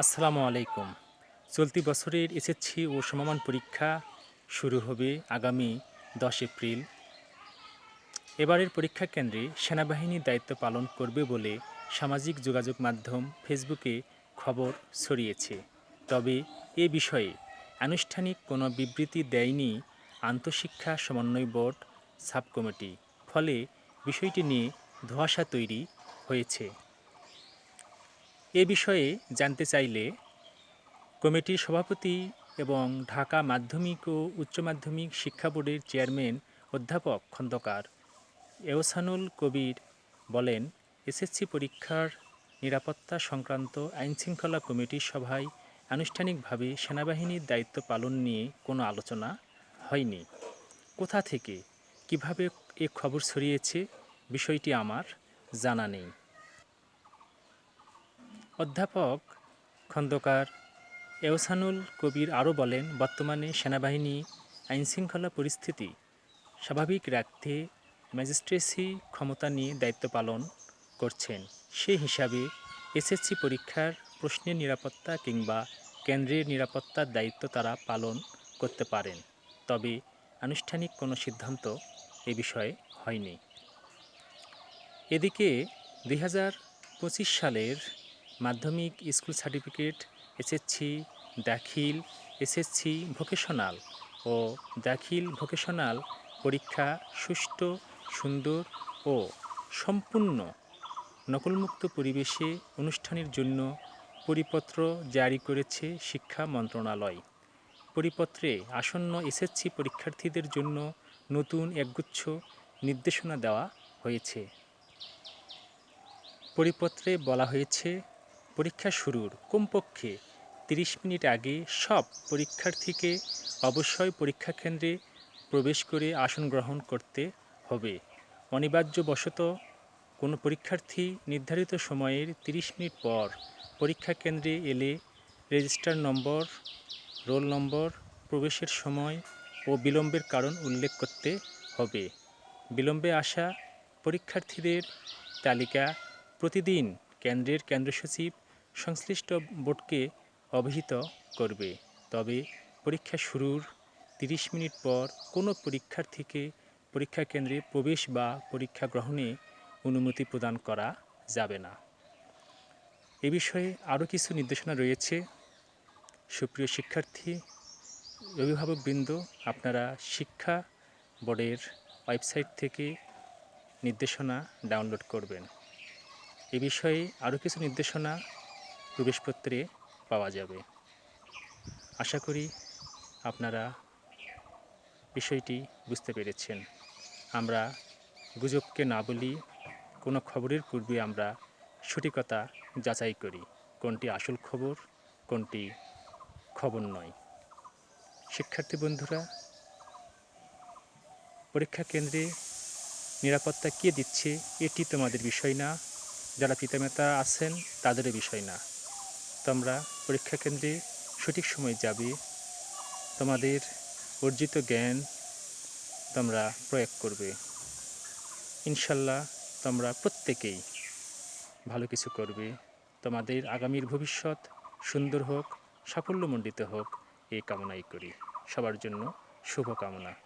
আসসালামু আলাইকুম। চলতি বছরের এসএসসি ও সমমান পরীক্ষা শুরু হবে আগামী দশ এপ্রিল। এবারের পরীক্ষা কেন্দ্রে সেনাবাহিনী দায়িত্ব পালন করবে বলে সামাজিক যোগাযোগ মাধ্যম ফেসবুকে খবর ছড়িয়েছে। তবে এ বিষয়ে আনুষ্ঠানিক কোনো বিবৃতি দেয়নি আন্তঃশিক্ষা সমন্বয় বোর্ড সাব কমিটি। ফলে বিষয়টি নিয়ে ধোঁয়াশা তৈরি হয়েছে। এ বিষয়ে জানতে চাইলে কমিটির সভাপতি এবং ঢাকা মাধ্যমিক ও উচ্চ মাধ্যমিক শিক্ষা বোর্ডের চেয়ারম্যান অধ্যাপক খন্দকার এহসানুল কবির বলেন, এসএসসি পরীক্ষার নিরাপত্তা সংক্রান্ত আইনশৃঙ্খলা কমিটির সভায় আনুষ্ঠানিকভাবে সেনাবাহিনীর দায়িত্ব পালন নিয়ে কোনো আলোচনা হয়নি। কোথা থেকে? কীভাবে এ খবর ছড়িয়েছে? বিষয়টি আমার জানা নেই। অধ্যাপক খন্দকার এহসানুল কবির আরও বলেন, বর্তমানে সেনাবাহিনী আইনশৃঙ্খলা পরিস্থিতি স্বাভাবিক রাখতে ম্যাজিস্ট্রেসি ক্ষমতা নিয়ে দায়িত্ব পালন করছেন। সেই হিসাবে এসএসসি পরীক্ষার প্রশ্নের নিরাপত্তা কিংবা কেন্দ্রের নিরাপত্তার দায়িত্ব তারা পালন করতে পারেন। তবে আনুষ্ঠানিক কোনো সিদ্ধান্ত এ বিষয়ে হয়নি। এদিকে দুই হাজার পঁচিশ সালের মাধ্যমিক স্কুল সার্টিফিকেট এসএসসি দাখিল এসএসসি ভোকেশনাল ও দাখিল ভোকেশনাল পরীক্ষা সুষ্ঠু, সুন্দর ও সম্পূর্ণ নকলমুক্ত পরিবেশে অনুষ্ঠানের জন্য পরিপত্র জারি করেছে শিক্ষা মন্ত্রণালয়। পরিপত্রে আসন্ন এসএসসি পরীক্ষার্থীদের জন্য নতুন একগুচ্ছ নির্দেশনা দেওয়া হয়েছে। পরিপত্রে বলা হয়েছে পরীক্ষা শুরুর কমপক্ষে তিরিশ মিনিট আগে সব পরীক্ষার্থীকে অবশ্যই পরীক্ষা কেন্দ্রে প্রবেশ করে আসন গ্রহণ করতে হবে। অনিবার্যবশত কোনো পরীক্ষার্থী নির্ধারিত সময়ের তিরিশ মিনিট পর পরীক্ষা কেন্দ্রে এলে রেজিস্টার নম্বর, রোল নম্বর, প্রবেশের সময় ও বিলম্বের কারণ উল্লেখ করতে হবে। বিলম্বে আসা পরীক্ষার্থীদের তালিকা প্রতিদিন কেন্দ্রের কেন্দ্র সচিব সংশ্লিষ্ট বোর্ডকে অবহিত করবে। তবে পরীক্ষা শুরুর তিরিশ মিনিট পর কোনো পরীক্ষার্থীকে পরীক্ষা কেন্দ্রে প্রবেশ বা পরীক্ষা গ্রহণে অনুমতি প্রদান করা যাবে না। এ বিষয়ে আরও কিছু নির্দেশনা রয়েছে। সুপ্রিয় শিক্ষার্থী, অভিভাবকবৃন্দ, আপনারা শিক্ষা বোর্ডের ওয়েবসাইট থেকে নির্দেশনা ডাউনলোড করবেন। এ বিষয়ে আরও কিছু নির্দেশনা প্রবেশপত্রে পাওয়া যাবে। আশা করি আপনারা বিষয়টি বুঝতে পেরেছেন। আমরা গুজবকে না বলি, কোনো খবরের পূর্বে আমরা সঠিকতা যাচাই করি, কোনটি আসল খবর, কোনটি খবর নয়। শিক্ষার্থী বন্ধুরা, পরীক্ষা কেন্দ্রে নিরাপত্তা কে দিচ্ছে, এটি তোমাদের বিষয় না। যারা পিতামাতা আছেন, তাদেরও বিষয় না। তোমরা পরীক্ষা কেন্দ্রে সঠিক সময় যাবে। তোমাদের অর্জিত জ্ঞান তোমরা প্রয়োগ করবে। ইনশাল্লাহ তোমরা প্রত্যেকেই ভালো কিছু করবে। তোমাদের আগামীর ভবিষ্যৎ সুন্দর হোক, সাফল্যমণ্ডিত হোক, এই কামনাই করি। সবার জন্য শুভকামনা।